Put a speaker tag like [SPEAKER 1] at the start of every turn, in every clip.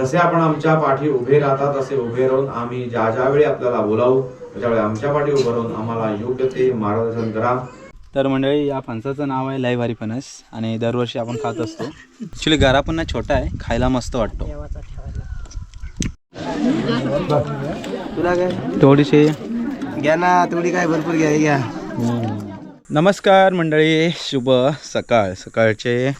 [SPEAKER 1] जसे आपण आमच्या पाठी उभे राहता तसे उभे राहून आम्ही ज्या ज्या वेळी आपल्याला बोलावू त्यावेळी आमच्या पाठी उभं राहून आम्हाला योग्य ते मार्गदर्शन करा.
[SPEAKER 2] तर मंडळी या फणसाचं नाव आहे लाईवारी फणस आणि दरवर्षी आपण खात असतो. ॲक्च्युली घरा पुन्हा छोटा आहे खायला मस्त वाटतो. तुला काय थोडीशी
[SPEAKER 3] घ्या ना तेवढी काय भरपूर घ्या घ्या.
[SPEAKER 2] नमस्कार मंडळी शुभ सकाळ. सकाळचे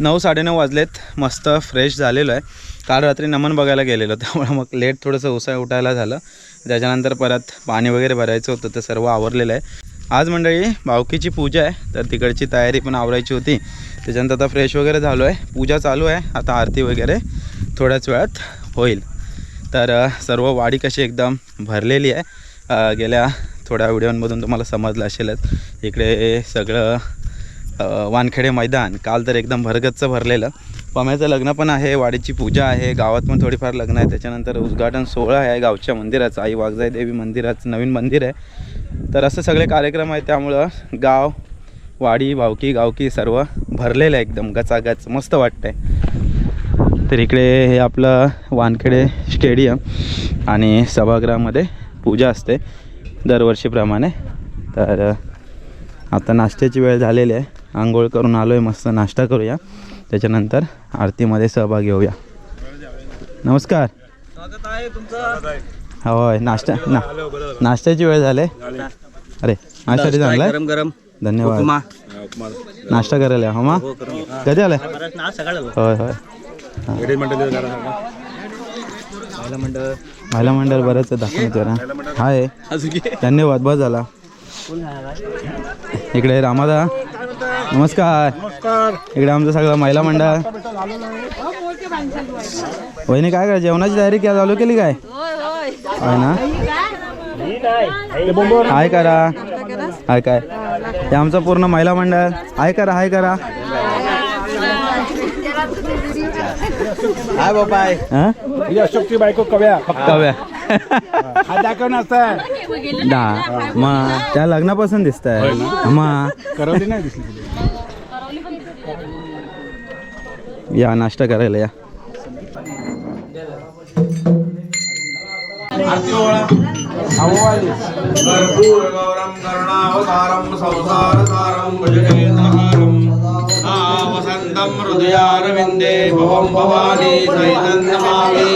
[SPEAKER 2] नऊ साडेनऊ वाजलेत मस्त फ्रेश झालेलो आहे. काल रात्री नमन बघायला गेलेलो त्यामुळे मग लेट थोडंसं उसळ उठायला झालं. त्याच्यानंतर परत पाणी वगैरे भरायचं होतं ते सर्व आवरलेलं आहे. आज मंडळी भावकीची पूजा आहे तर तिकडची तयारी पण आवरायची होती. त्याच्यानंतर आता फ्रेश वगैरे झालो आहे. पूजा चालू आहे आता आरती वगैरे थोड्याच वेळात होईल. तर सर्व वाडी कशी एकदम भरलेली आहे. गेल्या थोड्या व्हिडिओमधून तुम्हाला समजलं असेलच. इकडे सगळं वानखेडे मैदान काल तर एकदम भरगच्च भरलेलं. पम्याचं लग्न पण आहे वाडीची पूजा आहे गावात पण थोडीफार लग्न आहे. त्याच्यानंतर उद्घाटन सोहळा आहे गावच्या मंदिराचं आई वाघजाई देवी मंदिराचं नवीन मंदिर आहे. तर असं सगळे कार्यक्रम आहेत त्यामुळं गाव वाडी भावकी गावकी सर्व भरलेलं आहे एकदम गचागच मस्त वाटतंय. तर इकडे हे आपलं वानखेडे स्टेडियम आणि सभागृहामध्ये पूजा असते दरवर्षीप्रमाणे. तर आता नाश्त्याची वेळ झालेली आहे. आंघोळ करून आलो आहे मस्त नाश्ता करूया. त्याच्यानंतर आरतीमध्ये सहभागी होऊया. नमस्कार.
[SPEAKER 3] स्वागत आहे तुमचं
[SPEAKER 2] होय नाश्ता ना नाश्त्याची वेळ झाले. अरे नाश्त्यासाठी चांगला आहे?
[SPEAKER 3] गरम गरम
[SPEAKER 2] धन्यवाद.
[SPEAKER 3] उपमा.
[SPEAKER 2] नाश्ता करायला हो मा कधी आलाय? होय होय. महिला मंडळ. बरंच आहे दाखवतो ना हाय. धन्यवाद बस झाला. इकडे रामादा. नमस्कार. इकडे आमचं सगळं महिला मंडळ. वहिनी काय काय जेवणाची तयारी क्या चालू केली काय? आहे ना? हाय करा. हाय काय? हे आमचं पूर्ण महिला मंडळ. हाय करा हाय करा.
[SPEAKER 3] हाय बाबाय
[SPEAKER 2] हं?
[SPEAKER 4] ही अशोकची बायको कव्या.
[SPEAKER 2] कव्या.
[SPEAKER 4] हा दाखव नसता
[SPEAKER 2] दहा मग त्या लग्नापासून दिसत आहे मग
[SPEAKER 4] करवली नाही दिसली
[SPEAKER 2] या नाश्ता करायला या.
[SPEAKER 1] कर्पूर गौरम करुणावतारम संसारसारम హృదయారవిందే భవం భవానీ సైతం నమామి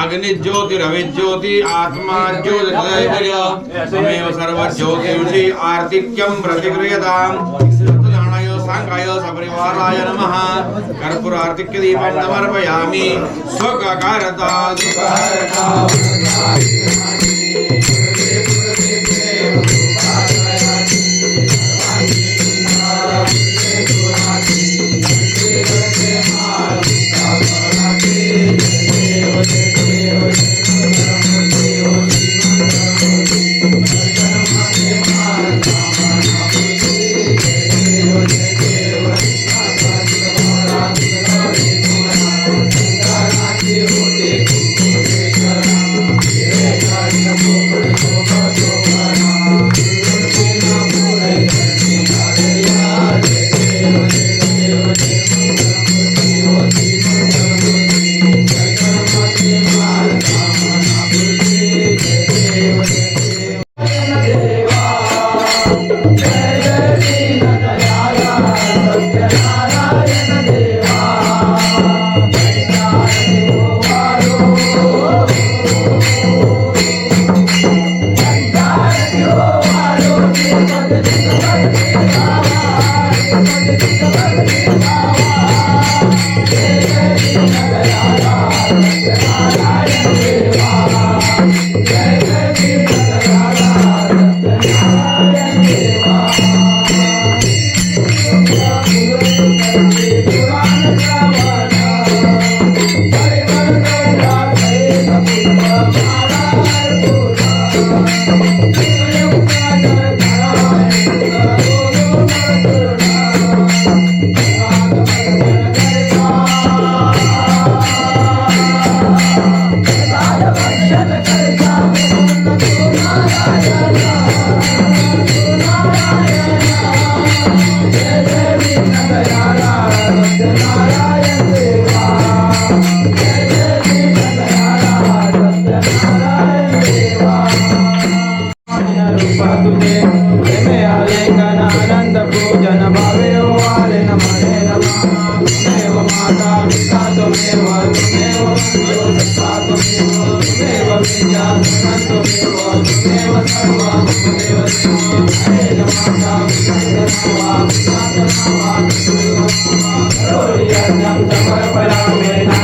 [SPEAKER 1] అగ్నిజ్యోతిరవిజ్యోతి ఆత్మా జ్యోతిర్య సమేవ సర్వజ్యోతిషి ఆర్తిక్యం ప్రతిక్రియతాం సాంగాయ
[SPEAKER 5] సపరివారాయ నమ కర్పూరార్తిక్య దీపం సమర్పయామి స్వకారతా হয়ে Thank you. Gloria, Santa, María, María,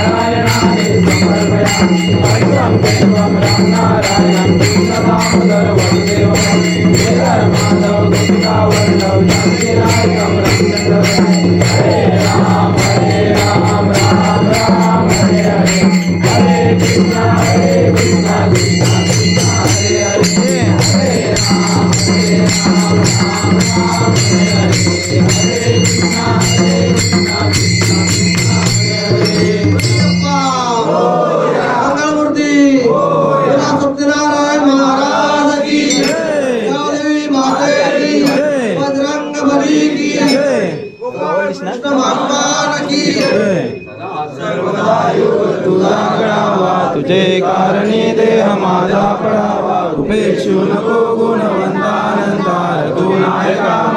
[SPEAKER 2] तुझे कारणी देह माझा पडावा. उपेक्षू नको गुणवंतानंतार. गुणायका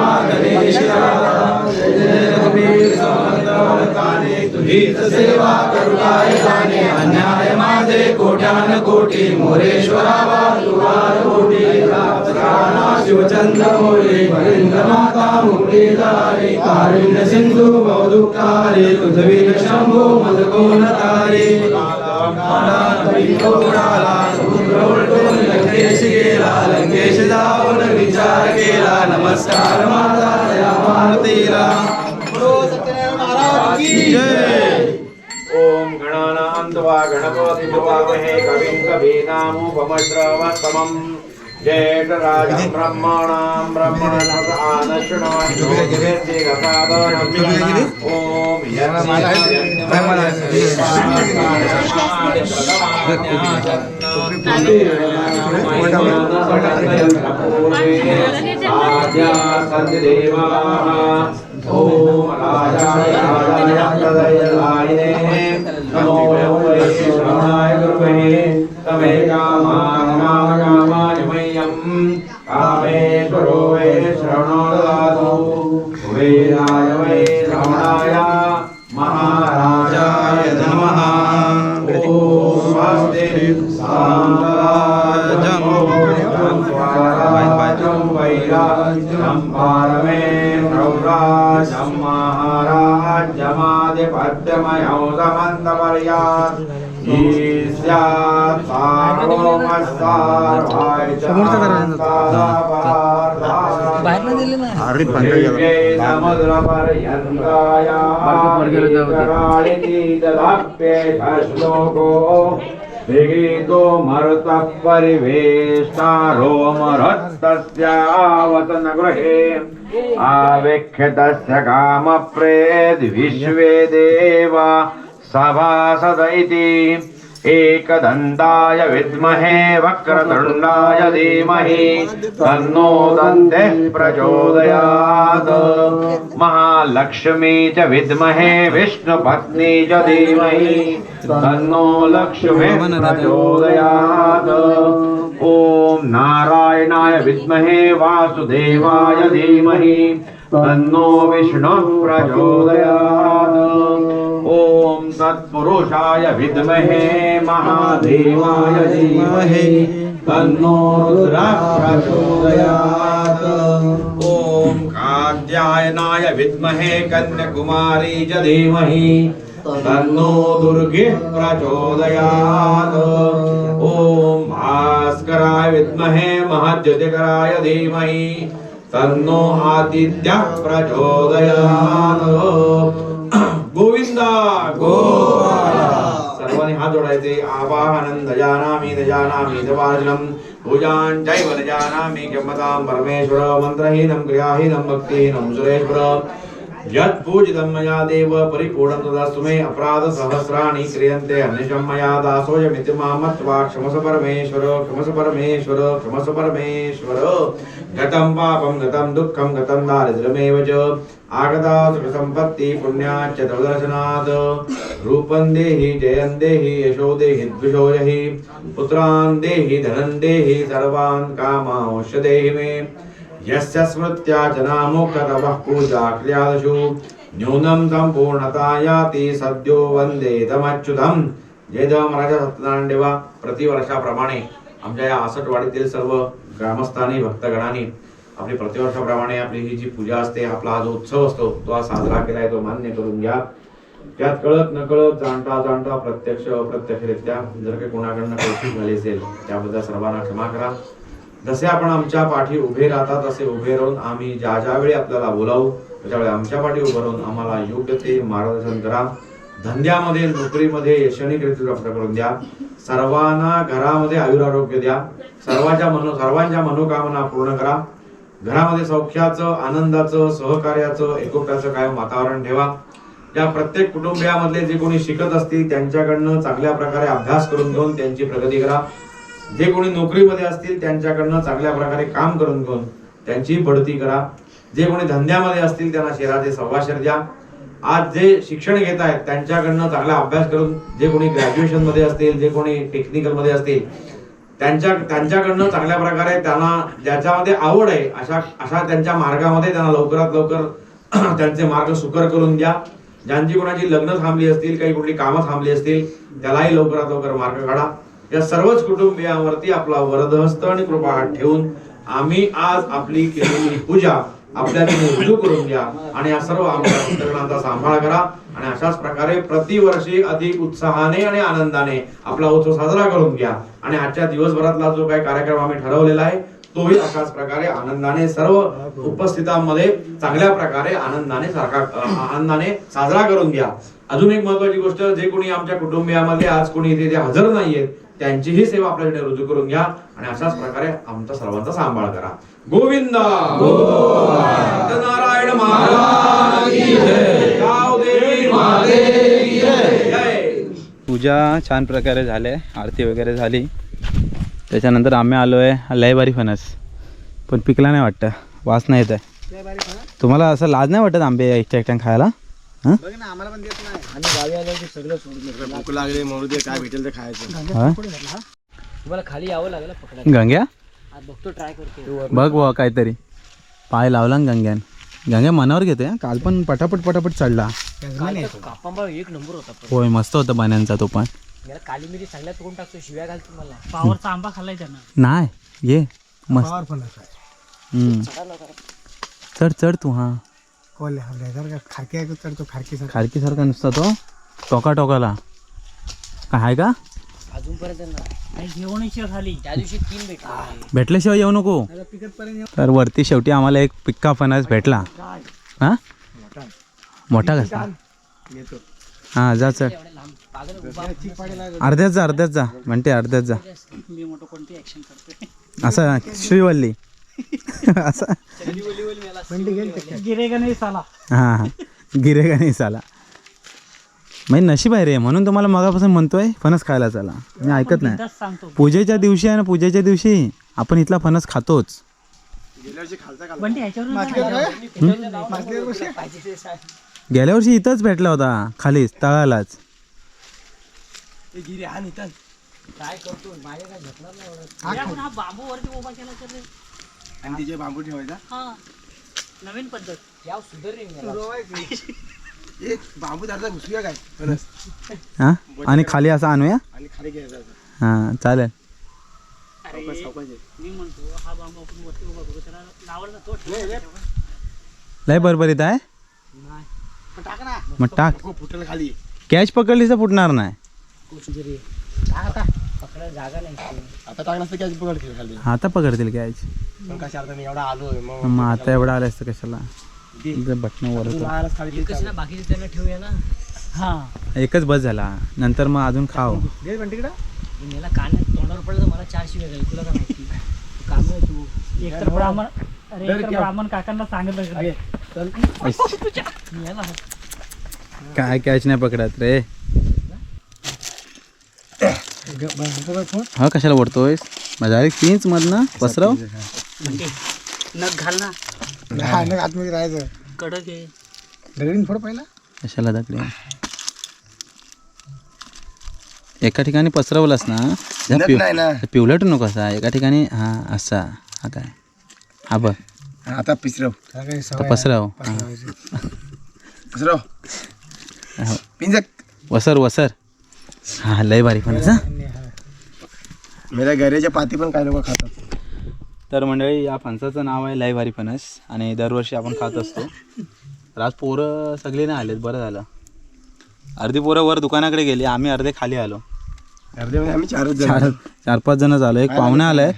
[SPEAKER 2] हीच सेवा करू जाणे. अन्याय माझे कोट्यान कोटी मोरेश्वरावा तुवार कोटी राणा शिवचंद्र मोरे वरिंद्र माता मुरलीधारी कारुण्य सिंधू मौदुकारी तुझवीर शंभो मदकोन तारे. लंकेश गेला. लंकेश जाऊन विचार केला. नमस्कार माता या मारतीला.
[SPEAKER 1] ओम गणानान्त्वा गणपति भवामहे कविं कवीनामुपमश्रवस्तमम्। ज्येष्ठराजं ब्रह्मणां ब्रह्मणस्पत आनशृणोति ॐ ॐ राजाय राजाय प्रदयलायिने नमो वै श्रवणाय गुरुमहे तमे श्लोको विगीतो मरुतः परिवेष्टारो मरुत्तस्यावतन गृहे आवेक्षतस्य कामप्रेद्विश्वे देव सभासद इति एकदन्ताय विद्महे वक्रतुण्डाय धीमहि तन्नो दन्ते प्रचोदयात्। महालक्ष्मी च विद्महे विष्णुपत्नी च धीमहि तन्नो लक्ष्मी प्रचोदयात्। ॐ नारायणाय विद्महे वासुदेवाय धीमहि तन्नो विष्णुः प्रचोदयात्। ॐ तत्पुरुषाय विद्महे महादेवाय धीमहि। तन्नो रुद्रः प्रचोदयात् ॐ कात्यायनाय विद्महे कन्याकुमारी च धीमहि। तन्नो दुर्गे प्रचोदयात्। ॐ भास्कराय विद्महे महद्युतिकराय धीमहि। तन्नो आदित्यः प्रचोदयात्। गोविंदा सर्वांनी हात जोडायचे. आवाहनं दजानामि दजानामि दवाजनं पूजां चैव दजानामि क्षमतां परमेश्वर। मन्त्रहीनं क्रियाहीनं भक्तिहीनं सुरेश्वर। यत्पूजितं मया देव परिपूर्णं तदस्तु मे अपराधसहस्राणि क्रियन्ते। अन्यशं मया दासोऽयमिति मां मत्वा क्षमस परमेश्वर क्षमस परमेश्वर क्षमस परमेश्वर। गतं पापं गतं दुःखं गतं दारिद्र्यमेव च। आगता सुखसम्पत्ति पुण्याच्च तव दर्शनात् रूपं देहि जयं देहि यशो देहि द्विषो पुत्रान् देहि धनं देहि सर्वान् कामांश देहि मे। यस्य स्मृत्या च नामोक्ततपः पूजा क्रियादशु। न्यूनं संपूर्णता याति सद्यो वंदे तमच्युतम। जय देवा महाराजा सत्यनारायण देवा प्रतिवर्षाप्रमाणे। आमच्या या आसटवाडीतील सर्व ग्रामस्थांनी भक्तगणांनी आपली प्रतिवर्षाप्रमाणे आपली ही जी पूजा असते आपला हा जो उत्सव असतो तो हा साजरा केलाय तो मान्य करून घ्या. त्यात कळत नकळत जाणता जाणता प्रत्यक्ष अप्रत्यक्षरित्या जर काही कोणाकडनं कौतुक झाले असेल त्याबद्दल सर्वांना क्षमा करा. जसे आपण आमच्या पाठी उभे राहतात तसे उभे राहून आम्ही ज्या ज्या वेळी आपल्याला बोलावू त्याच्यावेळी आमच्या पाठी उभं राहून आम्हाला योग्य ते मार्गदर्शन करा. धंद्यामध्ये नोकरीमध्ये यशनिक रीती प्राप्त करून द्या. सर्वांना घरामध्ये आयुरारोग्य द्या. सर्वांच्या मनो सर्वांच्या मनोकामना पूर्ण करा. घरामध्ये सौख्याचं आनंदाचं सहकार्याचं एकोप्याचं कायम वातावरण ठेवा. या प्रत्येक कुटुंबियामधले जे कोणी शिकत असतील त्यांच्याकडनं चांगल्या प्रकारे अभ्यास करून घेऊन त्यांची प्रगती करा. जे कोणी नोकरीमध्ये असतील त्यांच्याकडनं चांगल्या प्रकारे काम करून घेऊन त्यांची बढती करा. जे कोणी धंद्यामध्ये असतील त्यांना शेराचे सव्वाशेर द्या. आज जे शिक्षण घेत आहेत त्यांच्याकडनं चांगला अभ्यास करून जे कोणी ग्रॅज्युएशनमध्ये असतील जे कोणी टेक्निकलमध्ये असतील त्यांच्या त्यांच्याकडनं चांगल्या प्रकारे त्यांना ज्याच्यामध्ये आवड आहे अशा अशा त्यांच्या मार्गामध्ये त्यांना लवकरात लवकर त्यांचे मार्ग सुकर करून द्या. ज्यांची कोणाची लग्न थांबली असतील काही कुठली कामं थांबली असतील त्यालाही लवकरात लवकर मार्ग काढा. या सर्वच कुटुंबियांवरती आपला वरदहस्त आणि कृपा ठेवून आम्ही आज आपली केलेली पूजा आपल्या रुजू करून द्या. आणि या सर्व आमच्या सांभाळ करा. आणि अशाच प्रकारे प्रतिवर्षी अधिक उत्साहाने आणि आनंदाने आपला उत्सव साजरा करून घ्या. आणि आजच्या दिवसभरातला जो काही कार्यक्रम आम्ही ठरवलेला आहे तोही अशाच प्रकारे आनंदाने सर्व उपस्थितांमध्ये चांगल्या प्रकारे आनंदाने सारखा आनंदाने साजरा करून घ्या. अजून एक महत्वाची गोष्ट जे कोणी आमच्या कुटुंबियामध्ये आज कोणी इथे हजर नाहीयेत त्यांचीही सेवा आपल्याकडे रुजू करून घ्या आणि अशाच प्रकारे आमचा सर्वांचा सांभाळ करा. गोविंद! सत्यनारायण महाराज की जय. गावदेवी महादेव की जय.
[SPEAKER 2] पूजा छान प्रकारे झाले आरती वगैरे झाली. त्याच्यानंतर आम्ही आलो आहे लयबारी फणस. पण पिकला नाही वाटतं वास नाही येत आहे तुम्हाला असं लाज नाही वाटत आंबे एकट्या एकट्या खायला? हां?
[SPEAKER 3] आणि गावी आलं की सगळं सोडून देतो. भूक लागली म्हणू दे काय भेटेल ते खायचं.
[SPEAKER 2] हां?
[SPEAKER 6] तुम्हाला खाली यावं लागेल ना पकडायला.
[SPEAKER 2] गंग्या?
[SPEAKER 6] आज बघतो ट्राय करतो.
[SPEAKER 2] बघ बुवा काहीतरी. पाय लावला ना गंग्यान. गंग्या मनावर घेते हं. काल पण पटापट पटापट चढला.
[SPEAKER 6] कापांबा एक नंबर होता पण.
[SPEAKER 2] होय मस्त होता पाण्यांचा तो पण.
[SPEAKER 6] याला काली मिरी सगळ्यात कोण टाकतो? शिव्या घालतो मला पावरचा आंबा खाल्लाय त्यानं.
[SPEAKER 2] नाही ये मस्त. हम्म. चढ चढ तू हा. खारकीसारखा नुसता तो टोका टोकाला काय आहे का?
[SPEAKER 6] अजूनपर्यंत नाही. जेवणाची खाली. त्या दिवशी तीन भेटले.
[SPEAKER 2] भेटल्याशिवाय येऊ नको? तर वरती शेवटी आम्हाला एक पिक्का फणस भेटला. हा? मोठा कसा? हा जा चढ अर्ध्याच जा अर्ध्याच जा. म्हणते अर्ध्याच जा.
[SPEAKER 6] मी मोठं कोणती ऍक्शन करतोय?
[SPEAKER 2] असं श्रीवल्ली. असं.
[SPEAKER 6] गिरे का नाही साला.
[SPEAKER 2] हां हां. नाही चाला म्हणजे नशीब आहे रे म्हणून तुम्हाला मगापासून म्हणतोय फणस खायला चला. मी ऐकत नाही.
[SPEAKER 6] सांगतो.
[SPEAKER 2] पूजेच्या दिवशी आहे ना पूजेच्या दिवशी आपण इथला फणस खातोच.
[SPEAKER 6] बंटी
[SPEAKER 2] गेल्या वर्षी इथंच भेटला होता खालीच तळालाच.
[SPEAKER 6] ह्याच्यावर बांबू वरती उभा केला तर
[SPEAKER 3] आणि तिचे बांबू ठेवायचा.
[SPEAKER 6] हा. नवीन पद्धत. याव सुधारली
[SPEAKER 3] एक बांबू दादा घुसूया काय?
[SPEAKER 2] हां? आणि खाली असं आणूया?
[SPEAKER 3] आणि खाली घ्यायचा
[SPEAKER 2] हां चालेल.
[SPEAKER 3] सावकाश सावकाश ये.
[SPEAKER 6] मी म्हणतो हा बांबू आपण वरती उभा करू. त्याला लावल ना तो ठेव.
[SPEAKER 2] लय बरोबरीत आहे? मग टाक.
[SPEAKER 3] हो फुटेल खाली.
[SPEAKER 2] कॅच पकडली तर फुटणार नाही.
[SPEAKER 6] पकडायला जागा नाही
[SPEAKER 3] आता टाकणार असतं काय पकड खेळ खाली.
[SPEAKER 2] आता पकडतील कॅच
[SPEAKER 3] पण कशा अर्थ मी एवढा आलोय मग
[SPEAKER 2] मग आता एवढा आलं असतं कशाला? बटणं वर
[SPEAKER 6] बाकीचे त्यांना ठेवूया ना? हा.
[SPEAKER 2] एकच बस झाला. नंतर मग अजून खाव.
[SPEAKER 3] पण तिकडं.
[SPEAKER 6] कानात तोंडावर पडलं मला चारशे वेगळे तुला काय माहिती? काम आहे तू. ब्राह्मण अरे ब्राह्मण काकांना सांगितलं
[SPEAKER 2] काय कॅच नाही पकडत रे. हा कशाला ओढतोय डायरेक्ट तीच मधनं पसरव.
[SPEAKER 6] नख घाल ना.
[SPEAKER 3] आतमध्ये राहायचं.
[SPEAKER 6] कडक आहे.
[SPEAKER 3] दगडीन थोडं पहिला.
[SPEAKER 2] कशाला दाखले एका ठिकाणी पसरवलास ना पिव-
[SPEAKER 3] नाही
[SPEAKER 2] पिवलट नको असा एका ठिकाणी हा असा हा काय? हा बघ.
[SPEAKER 3] आता पिसरव.
[SPEAKER 2] आता पसरव. हा.
[SPEAKER 3] दुसरं
[SPEAKER 2] हो.
[SPEAKER 3] पिंजक.
[SPEAKER 2] वसर वसर. हा लय भारी फणस हा.
[SPEAKER 3] मेल्या घरेच्या पाती पण काही लोक खातात.
[SPEAKER 2] तर मंडळी या फणसाचं नाव आहे लय भारी फणस आणि दरवर्षी आपण खात असतो. तर आज पोरं सगळी नाही आलेत बरं झालं. अर्धी पोरं वर दुकानाकडे गेली आम्ही अर्धे खाली आलो.
[SPEAKER 3] अर्धे म्हणजे आम्ही चारच जण.
[SPEAKER 2] चार चार पाच जण झालो. एक पाहुणे आलाय.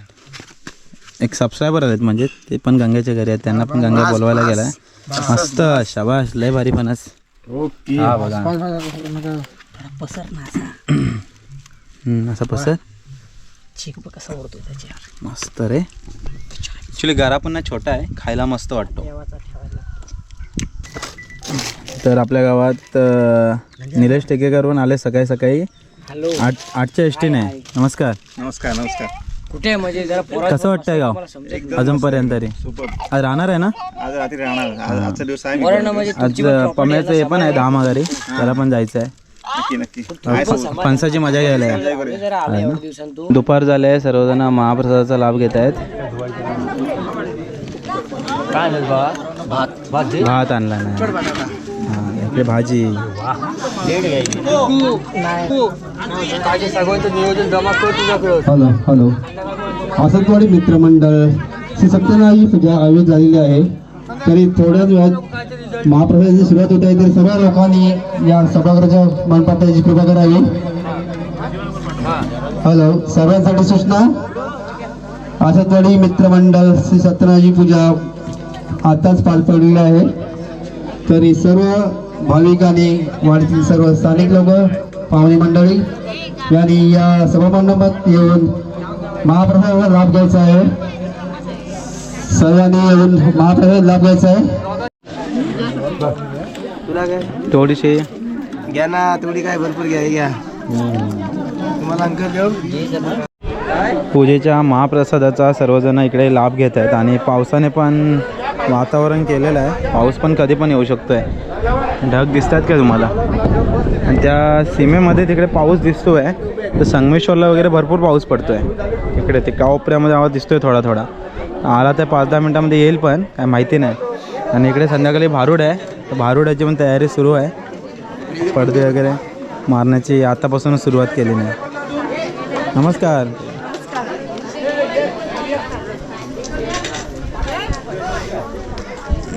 [SPEAKER 2] एक सबस्क्रायबर आलेत म्हणजे ते पण गंगेच्या घरी आहेत त्यांना पण गंगा बोलवायला गेलाय. मस्त शाबाश लय भारी फणस.
[SPEAKER 3] ओके.
[SPEAKER 2] हा बघा.
[SPEAKER 6] पसर ना असा
[SPEAKER 2] हम्म, असं पसर
[SPEAKER 6] चिक कसा ओढतो त्याच्यावर
[SPEAKER 2] मस्त रे ॲक्च्युली गरा पण ना छोटा आहे. खायला मस्त वाटतो. तर आपल्या गावात निलेश टेकेकर पण आले सकाळी सकाळी.
[SPEAKER 6] हॅलो.
[SPEAKER 2] आठ आठच्या एस टीने नमस्कार.
[SPEAKER 3] नमस्कार नमस्कार.
[SPEAKER 6] कुठे म्हणजे जरा पोरा
[SPEAKER 2] कसं वाटतंय गाव? अजूनपर्यंत तरी. आज राहणार आहे ना?
[SPEAKER 3] आज रात्री राहणार. आज आजचा दिवस आहे
[SPEAKER 6] म्हणजे
[SPEAKER 2] आज पम्याचं हे पण आहे दहा माघारी. त्याला पण जायचं आहे
[SPEAKER 3] नक्की नक्की.
[SPEAKER 2] फणसाची मजा घ्यायला आहे. दुपार झाले सर्वजण महाप्रसादाचा लाभ घेत आहेत.
[SPEAKER 6] भात भात दे.
[SPEAKER 2] भात आणला नाही. इकडे भाजी.
[SPEAKER 5] Hello hello. आसतवाडी मित्रमंडळ श्री सत्यनारायणी पूजा आयोजित झालेली आहे. तरी थोड्याच वेळात महाप्रसादाची सुरुवात होत आहे तर सर्व लोकांनी या सभागृहाच्या मानपात्राची कृपा करावी. हॅलो सर्वांसाठी सूचना? आसतवाडी मित्रमंडळ श्री सत्यनारायणी पूजा आताच पार पडलेली आहे. तरी सर्व भाविकांनी वाढतील सर्व स्थानिक लोक पाहुणे मंडळी यांनी या सभामंडपात येऊन महाप्रसादाचा लाभ घ्यायचा आहे. सर्वांनी येऊन महाप्रसाद लाभ घ्यायचा आहे.
[SPEAKER 3] तुला काय?
[SPEAKER 2] थोडीशी.
[SPEAKER 3] घ्या ना तेवढी काय भरपूर घ्या घ्या. तुम्हाला देऊ
[SPEAKER 2] पूजेच्या महाप्रसादाचा सर्वजण इकडे लाभ घेत आहेत आणि पावसाने पण वातावरण केलेलं आहे. पाऊस पण कधी पण येऊ शकतोय. ढग दिसतात का तुम्हाला? आणि त्या सीमेमध्ये तिकडे पाऊस दिसतोय. तर संगमेश्वरला वगैरे भरपूर पाऊस पडतोय. इकडे ते कावपऱ्यामध्ये आवाज दिसतोय थोडा थोडा. आला तर पाच दहा मिनटामध्ये येईल पण काय माहिती नाही. आणि इकडे संध्याकाळी भारूड आहे. तर भारुडाची पण तयारी सुरू आहे. पडदे वगैरे मारण्याची आतापासूनच सुरुवात केली नाही नमस्कार.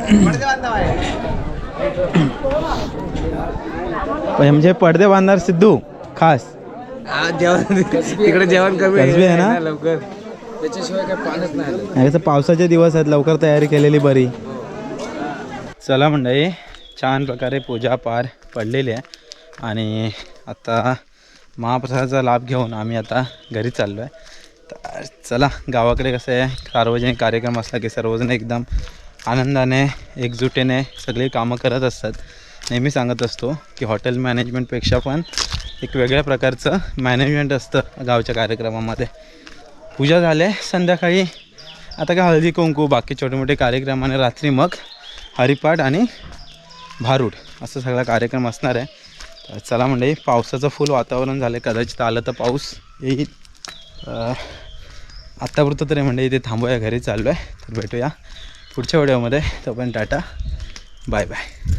[SPEAKER 2] म्हणजे पडदे बांधणार सिद्धू खास.
[SPEAKER 3] जेवण तिकडे जेवण कमी
[SPEAKER 2] आहे. ना?
[SPEAKER 3] लवकर. त्याच्याशिवाय काय पाणच नाही.
[SPEAKER 2] पावसाचे दिवस आहेत लवकर तयारी केलेली बरी. चला मंडळी छान प्रकारे पूजा पार पडलेली आहे. आणि आता महाप्रसादाचा लाभ घेऊन आम्ही आता घरी चाललो आहे तर चला गावाकडे कसं आहे सार्वजनिक कार्यक्रम असला की सर्वजण एकदम आनंदाने एकजुटीने सगळी कामं करत असतात. नेहमी सांगत असतो की हॉटेल मॅनेजमेंटपेक्षा पण एक वेगळ्या प्रकारचं मॅनेजमेंट असतं गावच्या कार्यक्रमामध्ये. पूजा झाले संध्याकाळी. आता काय हळदी कुंकू बाकी छोटे मोठे कार्यक्रम आणि रात्री मग हरिपाठ आणि भारूड असा सगळा कार्यक्रम असणार आहे. तर चला म्हणजे पावसाचं फुल वातावरण झालं कदाचित आलं तर पाऊस येईल. आत्तापुरतं तरी म्हणजे इथे थांबूया घरी चाललो आहे तर भेटूया पुढच्या व्हिडिओमध्ये. तोपर्यंत टाटा. Bye bye.